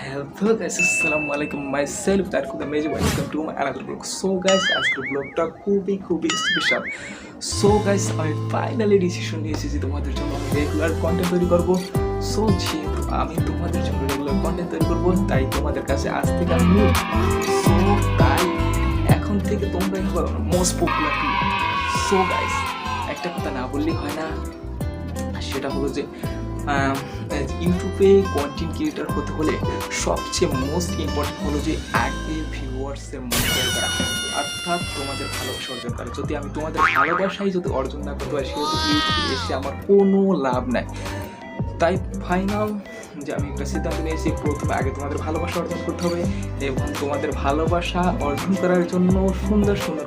Hello guys, আসসালামু আলাইকুম। My self তার খুব মেজি welcome to my another blog so guys আজকের ব্লগটা খুবই খুবই স্পেশাল সো গাইস আমি ফাইনালি ডিসিশন নিয়ে এসেছি তোমাদের জন্য আমি রেগুলার কন্টেন্ট তৈরি করব। সো যেহেতু আমি তোমাদের জন্য রেগুলার কন্টেন্ট তৈরি করব, তাই তোমাদের কাছে আজ থেকে আমি সো তাই এখন থেকে তোমরাই হবে মোস্ট পপুলার সো গাইস একটা কথা না বললেই হয় না। সেটা হলো যে ইউটিউবে কন্টেন্ট ক্রিয়েটার হতে হলে সবচেয়ে মোস্ট ইম্পর্টেন্ট হলো যে আগে ভিউয়ার্সের মনিটর করা। অর্থাৎ তোমাদের ভালোবাসা অর্জন করা। যদি আমি তোমাদের ভালোবাসাই যদি অর্জন না করতে পারি, সেহেতু ইউটিউবে এসে আমার কোনো লাভ নাই। তাই ফাইনাল যে আমি একটা সিদ্ধান্ত নিয়েছি, প্রথমে আগে তোমাদের ভালোবাসা অর্জন করতে হবে এবং তোমাদের ভালোবাসা অর্জন করার জন্য সুন্দর সুন্দর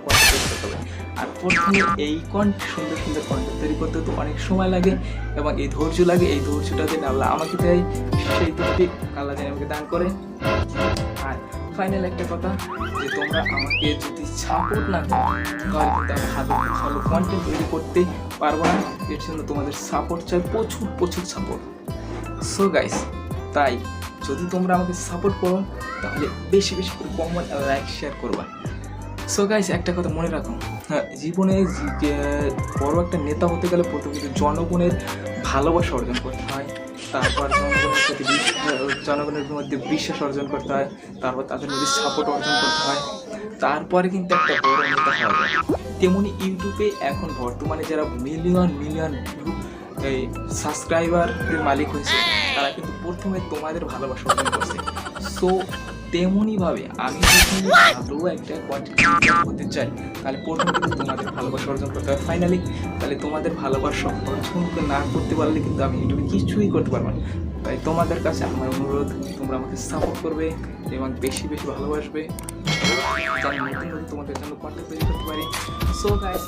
আর প্রথমে এই কন্ট সুন্দর সুন্দর কন্টেন্ট তৈরি করতে তো অনেক সময় লাগে এবং এই ধৈর্য লাগে, এই ধৈর্যটা যেন আল্লাহ আমাকে দেয়, সেই তৌফিক আল্লাহ যেন আমাকে দান করে। আর ফাইনাল একটা কথা, যে তোমরা আমাকে যদি সাপোর্ট না করো, তাহলে ভালো ভালো কন্টেন্ট তৈরি করতে পারব না। এর জন্য তোমাদের সাপোর্ট চাই, প্রচুর প্রচুর সাপোর্ট সো গাইস তাই যদি তোমরা আমাকে সাপোর্ট করো, তাহলে বেশি বেশি করে কমেন্ট লাইক শেয়ার করবা। সো গাইস একটা কথা মনে রাখো। হ্যাঁ জীবনে বড় একটা নেতা হতে গেলে প্রথমে কিন্তু জনগণের ভালোবাসা অর্জন করতে হয়। তারপর জনগণের প্রতি জনগণের মধ্যে বিশ্বাস অর্জন করতে হয়। তারপর তাদের মধ্যে সাপোর্ট অর্জন করতে হয়। তারপরে কিন্তু একটা বড় নেতা হওয়া যায়। তেমনি ইউটিউবে এখন বর্তমানে যারা মিলিয়ন মিলিয়ন এই সাবস্ক্রাইবারের মালিক হয়েছে, তারা কিন্তু প্রথমে তোমাদের ভালোবাসা অর্জন করছে। সো তেমনইভাবে আমি যদি ভালো একটা কন্টেন্ট হতে চাই তাহলে প্রথমে কিন্তু তোমাদের ভালোবাসা অর্জন করতে হবে। ফাইনালি তাহলে তোমাদের ভালোবাসা অর্জন না করতে পারলে কিন্তু আমি ইউটিউবে কিছুই করতে পারব না। তাই তোমাদের কাছে আমার অনুরোধ তোমরা আমাকে সাপোর্ট করবে এবং বেশি বেশি ভালোবাসবে। তোমাদের জন্য কন্টেন্ট তৈরি করতে পারি। So guys